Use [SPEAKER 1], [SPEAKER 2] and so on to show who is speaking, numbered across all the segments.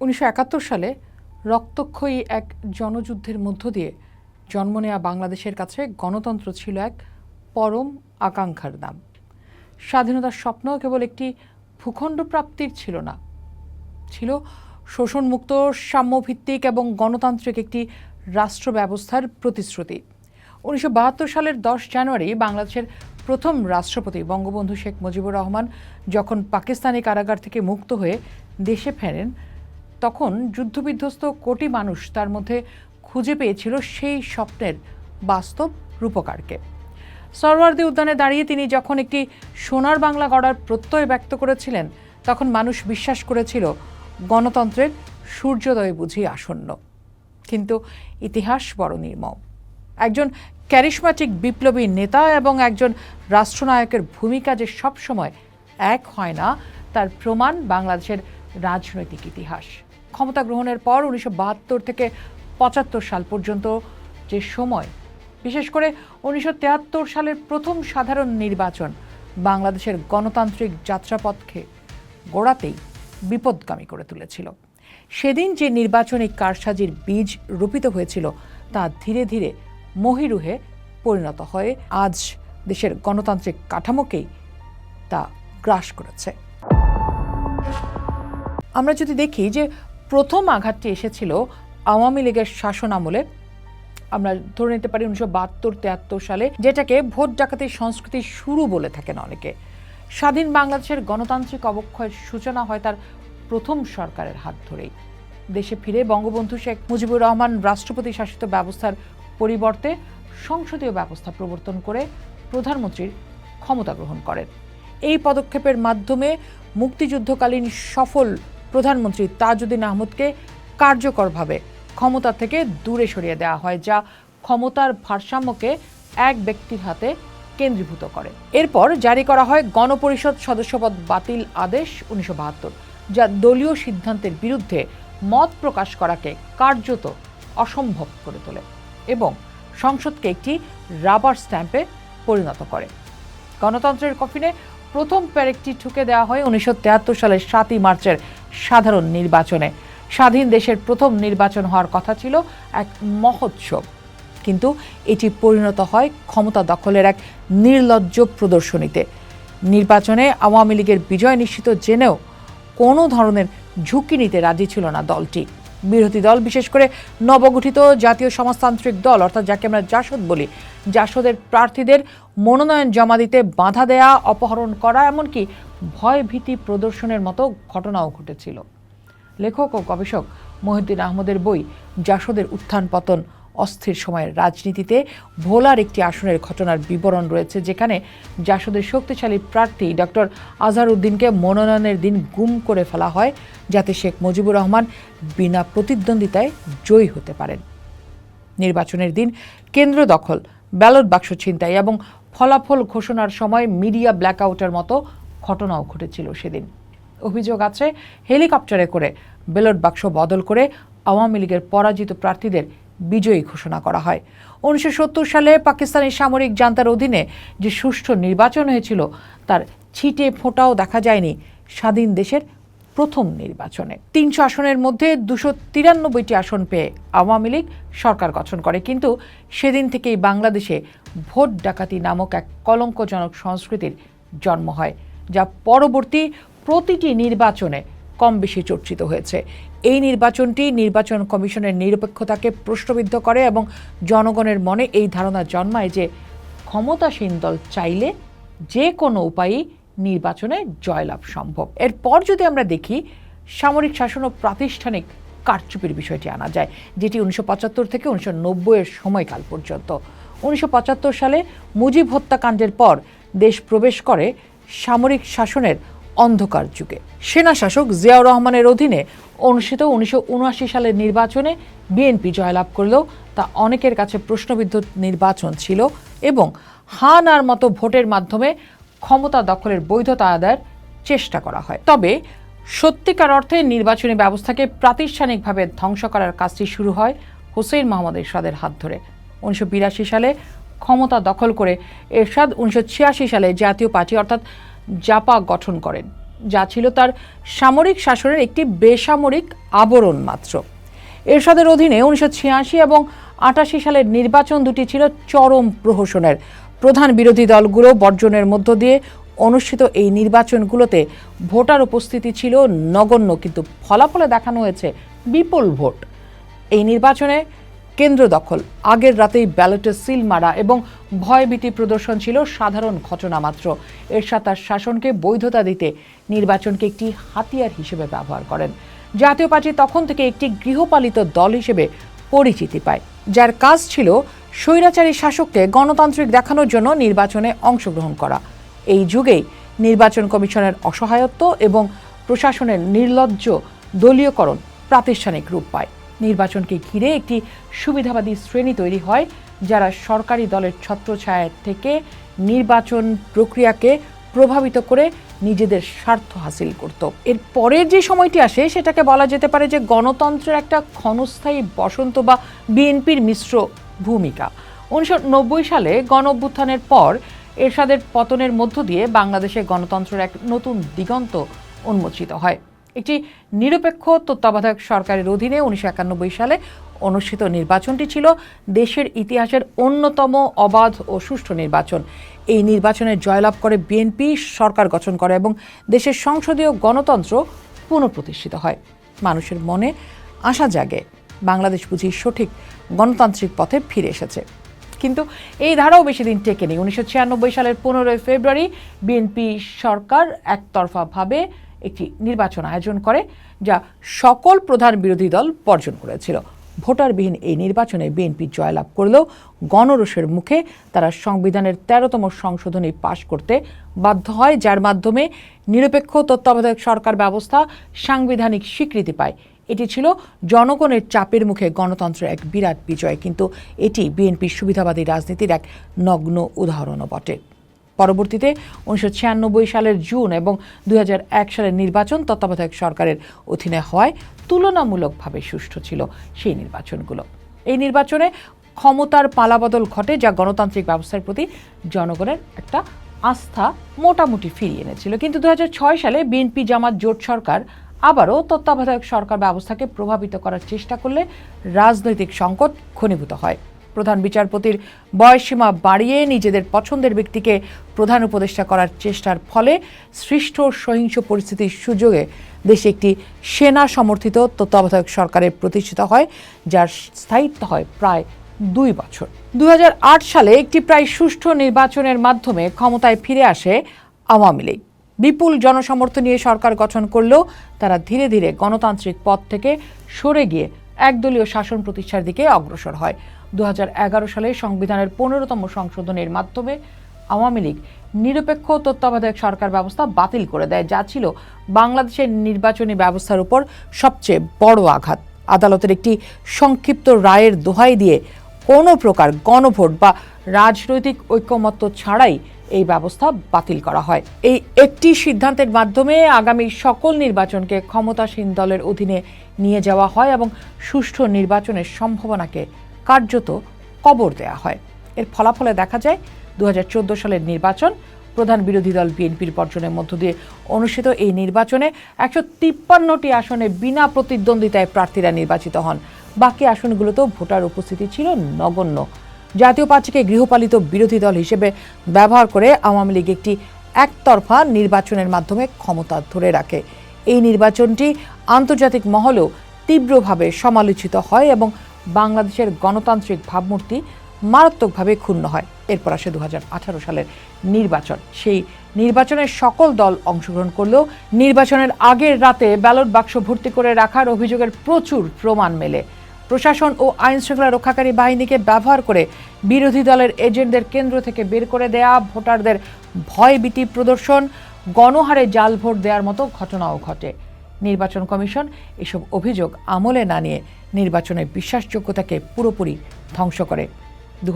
[SPEAKER 1] উনিশশো একাত্তর সালে রক্তক্ষয়ী এক জনযুদ্ধের মধ্য দিয়ে জন্ম নেওয়া বাংলাদেশের কাছে গণতন্ত্র ছিল এক পরম আকাঙ্ক্ষার নাম। স্বাধীনতার স্বপ্ন কেবল একটি ভূখণ্ড প্রাপ্তির ছিল না, ছিল শোষণমুক্ত, সাম্যভিত্তিক এবং গণতান্ত্রিক একটি রাষ্ট্র ব্যবস্থার প্রতিশ্রুতি। উনিশশো বাহাত্তর সালের দশ জানুয়ারি বাংলাদেশের প্রথম রাষ্ট্রপতি বঙ্গবন্ধু শেখ মুজিবুর রহমান যখন পাকিস্তানি কারাগার থেকে মুক্ত হয়ে দেশে ফেরেন তখন যুদ্ধবিধ্বস্ত কোটি মানুষ তার মধ্যে খুঁজে পেয়েছিল সেই স্বপ্নের বাস্তব রূপকারকে। সরওয়ার্দী উদ্যানে দাঁড়িয়ে তিনি যখন একটি সোনার বাংলা গড়ার প্রত্যয় ব্যক্ত করেছিলেন, তখন মানুষ বিশ্বাস করেছিল গণতন্ত্রের সূর্যোদয় বুঝি আসন্ন। কিন্তু ইতিহাস বড় নির্মম। একজন ক্যারিশম্যাটিক বিপ্লবী নেতা এবং একজন রাষ্ট্রনায়কের ভূমিকা যে সবসময় এক হয় না, তার প্রমাণ বাংলাদেশের রাজনৈতিক ইতিহাস। ক্ষমতা গ্রহণের পর উনিশশো বাহাত্তর থেকে পঁচাত্তর সাল পর্যন্ত যে সময়, বিশেষ করে উনিশশো সালের প্রথম সাধারণ নির্বাচন বাংলাদেশের গণতান্ত্রিক যাত্রাপথকে গোড়াতেই বিপদগামী করে তুলেছিল। সেদিন যে নির্বাচনী কারসাজির বীজ রোপিত হয়েছিল তা ধীরে ধীরে মহিরুহে পরিণত হয়ে। আজ দেশের গণতান্ত্রিক কাঠামোকেই তা গ্রাস করেছে। আমরা যদি দেখি যে প্রথম আঘাতটি এসেছিল আওয়ামী লীগের শাসন আমলে। আমরা ধরে নিতে পারি উনিশশো বাহাত্তর তেহাত্তর সালে, যেটাকে ভোট ডাকাতির সংস্কৃতির শুরু বলে থাকেন অনেকে। স্বাধীন বাংলাদেশের গণতান্ত্রিক অবক্ষয়ের সূচনা হয় তার প্রথম সরকারের হাত ধরেই। দেশে ফিরে বঙ্গবন্ধু শেখ মুজিবুর রহমান রাষ্ট্রপতি শাসিত ব্যবস্থার পরিবর্তে সংসদীয় ব্যবস্থা প্রবর্তন করে প্রধানমন্ত্রীর ক্ষমতা গ্রহণ করেন। এই পদক্ষেপের মাধ্যমে মুক্তিযুদ্ধকালীন সফল প্রধানমন্ত্রী তাজউদ্দিন আহমদকে কার্যকরভাবে ক্ষমতা থেকে দূরে সরিয়ে দেওয়া হয়, যা ক্ষমতার ভারসাম্যকে এক ব্যক্তির হাতে কেন্দ্রীভূত করে। এরপর জারি করা হয় গণপরিষদ সদস্যপদ বাতিল আদেশ উনিশশো বাহাত্তর, যা দলীয় সিদ্ধান্তের বিরুদ্ধে মত প্রকাশ করাকে কার্যত অসম্ভব করে তোলে এবং সংসদকে একটি রাবার স্ট্যাম্পে পরিণত করে। গণতন্ত্রের কফিনে প্রথম প্যারেকটি ঠুকে দেওয়া হয় উনিশশো সালের সাতই মার্চের সাধারণ নির্বাচনে। স্বাধীন দেশের প্রথম নির্বাচন হওয়ার কথা ছিল এক মহোৎসব। কিন্তু এটি পরিণত হয় ক্ষমতা দখলের এক নির্লজ্জ প্রদর্শনীতে। নির্বাচনে আওয়ামী লীগের বিজয় নিশ্চিত জেনেও কোনো ধরনের ঝুঁকি নিতে রাজি ছিল না দলটি। বিরোধী দল, বিশেষ করে নবগঠিত জাতীয় সমাজতান্ত্রিক দল, অর্থাৎ যাকে আমরা জাসদ বলি, জাসদের প্রার্থীদের মনোনয়ন জমা দিতে বাধা দেয়া, অপহরণ করা, এমনকি ভয় ভীতি প্রদর্শনের মতো ঘটনাও ঘটেছিল। লেখক ও গবেষক মহিউদ্দিন আহমদের বই, জাসদের উত্থান পতন অস্থির সময়ের রাজনীতিতে ভোলার একটি আসনের ঘটনার বিবরণ রয়েছে, যেখানে জাসদের শক্তিশালী প্রার্থী ডক্টর আজহার উদ্দিনকে মনোনয়নের দিন গুম করে ফেলা হয়, যাতে শেখ মুজিবুর রহমান বিনা প্রতিদ্বন্দ্বিতায় জয়ী হতে পারেন। নির্বাচনের দিন কেন্দ্র দখল, ব্যালট বাক্স ছিনতাই এবং ফলাফল ঘোষণার সময় মিডিয়া ব্ল্যাকআউটের মতো ঘটনাও ঘটেছিল সেদিন। অভিযোগ আছে, হেলিকপ্টারে করে ব্যালট বাক্স বদল করে আওয়ামী লীগের পরাজিত প্রার্থীদের বিজয়ী ঘোষণা করা হয়। উনিশশো সত্তর সালে পাকিস্তানি সামরিক জান্তার অধীনে যে সুষ্ঠু নির্বাচন হয়েছিল, তার ছিটে ফোঁটাও দেখা যায়নি স্বাধীন দেশের প্রথম নির্বাচনে। তিনশো আসনের মধ্যে দুশো তিরানব্বইটি আসন পেয়ে আওয়ামী লীগ সরকার গঠন করে। কিন্তু সেদিন থেকেই বাংলাদেশে ভোট ডাকাতি নামক এক কলঙ্কজনক সংস্কৃতির জন্ম হয়, যা পরবর্তী প্রতিটি নির্বাচনে কম বেশি চর্চিত হয়েছে। এই নির্বাচনটি নির্বাচন কমিশনের নিরপেক্ষতাকে প্রশ্নবিদ্ধ করে এবং জনগণের মনে এই ধারণা জন্মায় যে ক্ষমতাসীন দল চাইলে যে কোনো উপায়েই নির্বাচনে জয়লাভ সম্ভব। এরপর যদি আমরা দেখি, সামরিক শাসন ও প্রাতিষ্ঠানিক কারচুপির বিষয়টি আনা যায়, যেটি উনিশশো পঁচাত্তর থেকে উনিশশো নব্বইয়ের সময়কাল পর্যন্ত। উনিশশো পঁচাত্তর সালে মুজিব হত্যাকাণ্ডের পর দেশ প্রবেশ করে সামরিক শাসনের অন্ধকার যুগে। সেনা শাসক জিয়াউর রহমানের অধীনে অনুষ্ঠিত উনিশশো উনআশি সালের নির্বাচনে বিএনপি জয়লাভ করলেও তা অনেকের কাছে প্রশ্নবিদ্ধ নির্বাচন ছিল এবং হান আর মতো ভোটের মাধ্যমে ক্ষমতা দখলের বৈধতা আদায়ের চেষ্টা করা হয়। তবে সত্যিকার অর্থে নির্বাচনী ব্যবস্থাকে প্রাতিষ্ঠানিকভাবে ধ্বংস করার কাজটি শুরু হয় হোসেন মোহাম্মদ এরশাদের হাত ধরে। উনিশশো বিরাশি সালে ক্ষমতা দখল করে এরশাদ উনিশশো ছিয়াশি সালে জাতীয় পার্টি অর্থাৎ জাপা গঠন করেন, যা ছিল তার সামরিক শাসনের একটি বেসামরিক আবরণ মাত্র। এরশাদের অধীনে উনিশশো ছিয়াশি এবং আটাশি সালের নির্বাচন দুটি ছিল চরম প্রহসনের। প্রধান বিরোধী দলগুলো বর্জনের মধ্য দিয়ে অনুষ্ঠিত এই নির্বাচনগুলোতে ভোটার উপস্থিতি ছিল নগণ্য, কিন্তু ফলাফলে দেখানো হয়েছে বিপুল ভোট। এই নির্বাচনে কেন্দ্র দখল। আগের রাতেই ব্যালটে সিল মারা এবং ভয়ভীতি প্রদর্শন ছিল সাধারণ ঘটনা মাত্র। এরশাদ তার শাসনকে বৈধতা দিতে নির্বাচনকে একটি হাতিয়ার হিসেবে ব্যবহার করেন। জাতীয় পার্টি তখন থেকে একটি গৃহপালিত দল হিসেবে পরিচিতি পায়। যার কাজ ছিল স্বৈরাচারী শাসককে গণতান্ত্রিক দেখানোর জন্য নির্বাচনে অংশগ্রহণ করা। এই যুগেই নির্বাচন কমিশনের অসহায়ত্ব এবং প্রশাসনের নির্লজ্জ দলীয়করণ প্রাতিষ্ঠানিক রূপ পায়। নির্বাচনকে ঘিরে একটি সুবিধাবাদী শ্রেণি তৈরি হয়, যারা সরকারি দলের ছত্রছায়া থেকে নির্বাচন প্রক্রিয়াকে প্রভাবিত করে নিজেদের স্বার্থ হাসিল করত। এর পরের যে সময়টি আসে, সেটাকে বলা যেতে পারে যে গণতন্ত্রের একটা ক্ষণস্থায়ী বসন্ত বা বিএনপির মিশ্র ভূমিকা। উনিশশো নব্বই সালে গণ অভ্যুত্থানের পর এরশাদের পতনের মধ্য দিয়ে বাংলাদেশে গণতন্ত্রের এক নতুন দিগন্ত উন্মোচিত হয়। একটি নিরপেক্ষ তত্ত্বাবধায়ক সরকারের অধীনে উনিশশো একানব্বই সালে অনুষ্ঠিত নির্বাচনটি ছিল দেশের ইতিহাসের অন্যতম অবাধ ও সুষ্ঠু নির্বাচন। এই নির্বাচনে জয়লাভ করে বিএনপি সরকার গঠন করে এবং দেশের সংসদীয় গণতন্ত্র পুনঃপ্রতিষ্ঠিত হয়। মানুষের মনে আশা জাগে, বাংলাদেশ বুঝি সঠিক গণতান্ত্রিক পথে ফিরে এসেছে। কিন্তু এই ধারাও বেশি দিন টেকেনি। উনিশশো ছিয়ানব্বই সালের পনেরোই ফেব্রুয়ারি বিএনপি সরকার একতরফাভাবে একটি নির্বাচন আয়োজন করে, যা সকল প্রধান বিরোধী দল বর্জন করেছিল। ভোটারবিহীন এই নির্বাচনে বিএনপি জয়লাভ করলেও গণরোষের মুখে তারা সংবিধানের তেরোতম সংশোধনী পাশ করতে বাধ্য হয়, যার মাধ্যমে নিরপেক্ষ তত্ত্বাবধায়ক সরকার ব্যবস্থা সাংবিধানিক স্বীকৃতি পায়। এটি ছিল জনগণের চাপের মুখে গণতন্ত্রের এক বিরাট বিজয়, কিন্তু এটি বিএনপির সুবিধাবাদী রাজনীতির এক নগ্ন উদাহরণও বটে। পরবর্তীতে উনিশশো ছিয়ানব্বই সালের জুন এবং দুই হাজার এক সালের নির্বাচন তত্ত্বাবধায়ক সরকারের অধীনে হওয়ায় তুলনামূলকভাবে সুষ্ঠু ছিল সেই নির্বাচনগুলো। এই নির্বাচনে ক্ষমতার পালাবদল ঘটে যা গণতান্ত্রিক ব্যবস্থার প্রতি জনগণের একটা আস্থা মোটামুটি ফিরিয়ে এনেছিল। কিন্তু দু হাজার ছয় সালে বিএনপি, জামাত, জোট সরকার আবারও তত্ত্বাবধায়ক সরকার ব্যবস্থাকে প্রভাবিত করার চেষ্টা করলে রাজনৈতিক সংকট ঘনীভূত হয়। প্রধান বিচারপতির বয়সসীমা বাড়িয়ে নিজেদের পছন্দের ব্যক্তিকে প্রধান উপদেষ্টা করার চেষ্টার ফলে সৃষ্ট সহিংস পরিস্থিতির সুযোগে দেশে একটি সেনা সমর্থিত তত্ত্বাবধায়ক সরকারের প্রতিষ্ঠিত হয়, যার স্থায়িত্ব হয় প্রায় দুই বছর। দু হাজার আট সালে একটি প্রায় সুষ্ঠু নির্বাচনের মাধ্যমে ক্ষমতায় ফিরে আসে আওয়ামী লীগ। বিপুল জনসমর্থন নিয়ে সরকার গঠন করলেও তারা ধীরে ধীরে গণতান্ত্রিক পথ থেকে সরে গিয়ে একদলীয় শাসন প্রতিষ্ঠার দিকে অগ্রসর হয়। দু হাজার এগারো সালে সংবিধানের পনেরোতম সংশোধনের মাধ্যমে আওয়ামী লীগ নিরপেক্ষ তত্ত্বাবধায়ক সরকার ব্যবস্থা বাতিল করে দেয়, যা ছিল বাংলাদেশের নির্বাচনী ব্যবস্থার উপর সবচেয়ে বড় আঘাত। আদালতের একটি সংক্ষিপ্ত রায়ের দোহাই দিয়ে কোনো প্রকার গণভোট বা রাজনৈতিক ঐক্যমত্য ছাড়াই এই ব্যবস্থা বাতিল করা হয়। এই একটি সিদ্ধান্তের মাধ্যমে আগামী সকল নির্বাচনকে ক্ষমতাসীন দলের অধীনে নিয়ে যাওয়া হয় এবং সুষ্ঠু নির্বাচনের সম্ভাবনাকে কার্যত কবর দেয়া হয়। এর ফলাফলে দেখা যায় দু হাজার চোদ্দ সালের নির্বাচন প্রধান বিরোধী দল বিএনপির বর্জনের মধ্য দিয়ে অনুষ্ঠিত এই নির্বাচনে একশো তিপ্পান্নটি আসনে বিনা প্রতিদ্বন্দ্বিতায় প্রার্থীরা নির্বাচিত হন। বাকি আসনগুলোতেও ভোটার উপস্থিতি ছিল নগণ্য। জাতীয় পার্টিকে গৃহপালিত বিরোধী দল হিসেবে ব্যবহার করে আওয়ামী লীগ একটি একতরফা নির্বাচনের মাধ্যমে ক্ষমতা ধরে রাখে। এই নির্বাচনটি আন্তর্জাতিক মহলেও তীব্রভাবে সমালোচিত হয় এবং বাংলাদেশের গণতান্ত্রিক ভাবমূর্তি মারাত্মকভাবে ক্ষুণ্ণ হয়। এরপর আসে দু হাজার আঠারো সালের নির্বাচন। সেই নির্বাচনের সকল দল অংশগ্রহণ করলেও নির্বাচনের আগের রাতে ব্যালট বাক্স ভর্তি করে রাখার অভিযোগের প্রচুর প্রমাণ মেলে। প্রশাসন ও আইন শৃঙ্খলা রক্ষাকারী বাহিনীকে ব্যবহার করে বিরোধী দলের এজেন্টদের কেন্দ্র থেকে বের করে দেয়া, ভোটারদের ভয়ভীতি প্রদর্শন, গণহারে জাল ভোট দেওয়ার মতো ঘটনাও ঘটে। নির্বাচন কমিশন এসব অভিযোগ আমলে না নিয়ে নির্বাচনের বিশ্বাসযোগ্যতাকে পুরোপুরি ধ্বংস করে। দু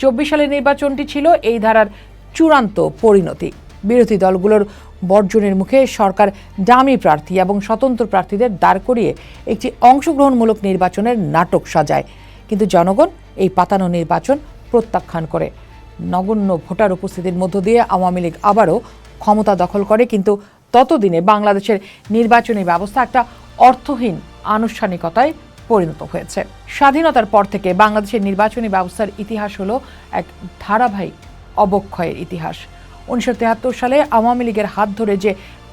[SPEAKER 1] চব্বিশ সালের নির্বাচনটি ছিল এই ধারার চূড়ান্ত পরিণতি। বিরোধী দলগুলোর বর্জনের মুখে সরকার ডামি প্রার্থী এবং স্বতন্ত্র প্রার্থীদের দাঁড় করিয়ে একটি অংশগ্রহণমূলক নির্বাচনের নাটক সাজায়। কিন্তু জনগণ এই পাতানো নির্বাচন প্রত্যাখ্যান করে। নগণ্য ভোটার উপস্থিতির মধ্য দিয়ে আওয়ামী লীগ আবারও ক্ষমতা দখল করে, কিন্তু ততদিনে বাংলাদেশের নির্বাচনী ব্যবস্থা একটা অর্থহীন আনুষ্ঠানিকতায় পরিণত হয়েছে। স্বাধীনতার পর থেকে বাংলাদেশের নির্বাচনী ব্যবস্থার ইতিহাস হলো এক ধারাবাহিক অবক্ষয়ের ইতিহাস। উনিশশো সালে আওয়ামী লীগের হাত ধরে যে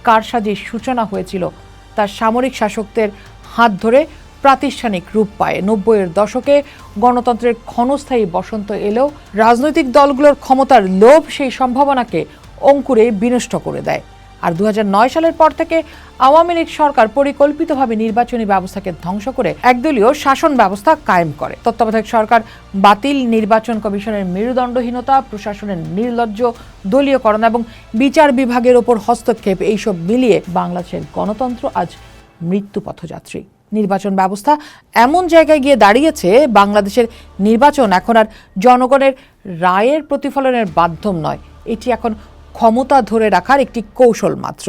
[SPEAKER 1] কারসাজির সূচনা হয়েছিল, তার সামরিক শাসকদের হাত ধরে প্রাতিষ্ঠানিক রূপ পায়। নব্বইয়ের দশকে গণতন্ত্রের ক্ষণস্থায়ী বসন্ত এলেও রাজনৈতিক দলগুলোর ক্ষমতার লোভ সেই সম্ভাবনাকে অঙ্কুরে বিনষ্ট করে দেয়। আর দু হাজার নয় সালের পর থেকে আওয়ামী লীগ সরকার পরিকল্পিতভাবে নির্বাচনী ব্যবস্থাকে ধ্বংস করে একদলীয় শাসন ব্যবস্থা কায়েম করে। তত্ত্বাবধায়ক সরকার বাতিল নির্বাচন কমিশনের মেরুদণ্ডহীনতা, প্রশাসনের নির্লজ্জ দলীয়করণ এবং বিচার বিভাগের ওপর হস্তক্ষেপ, এইসব মিলিয়ে বাংলাদেশের গণতন্ত্র আজ মৃত্যু পথযাত্রী। নির্বাচন ব্যবস্থা এমন জায়গায় গিয়ে দাঁড়িয়েছে, বাংলাদেশের নির্বাচন এখন আর জনগণের রায়ের প্রতিফলনের মাধ্যম নয়। এটি এখন ক্ষমতা ধরে রাখার একটি কৌশল মাত্র।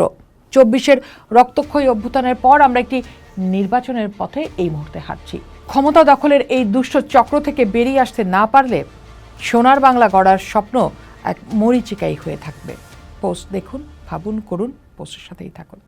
[SPEAKER 1] চব্বিশের রক্তক্ষয়ী অভ্যুত্থানের পর আমরা একটি নির্বাচনের পথে এই মুহূর্তে হাঁটছি। ক্ষমতা দখলের এই দুষ্ট চক্র থেকে বেরিয়ে আসতে না পারলে সোনার বাংলা গড়ার স্বপ্ন এক মরিচিকাই হয়ে থাকবে। পোস্ট দেখুন, ভাবুন, করুন, পোস্টের সাথেই থাকুন।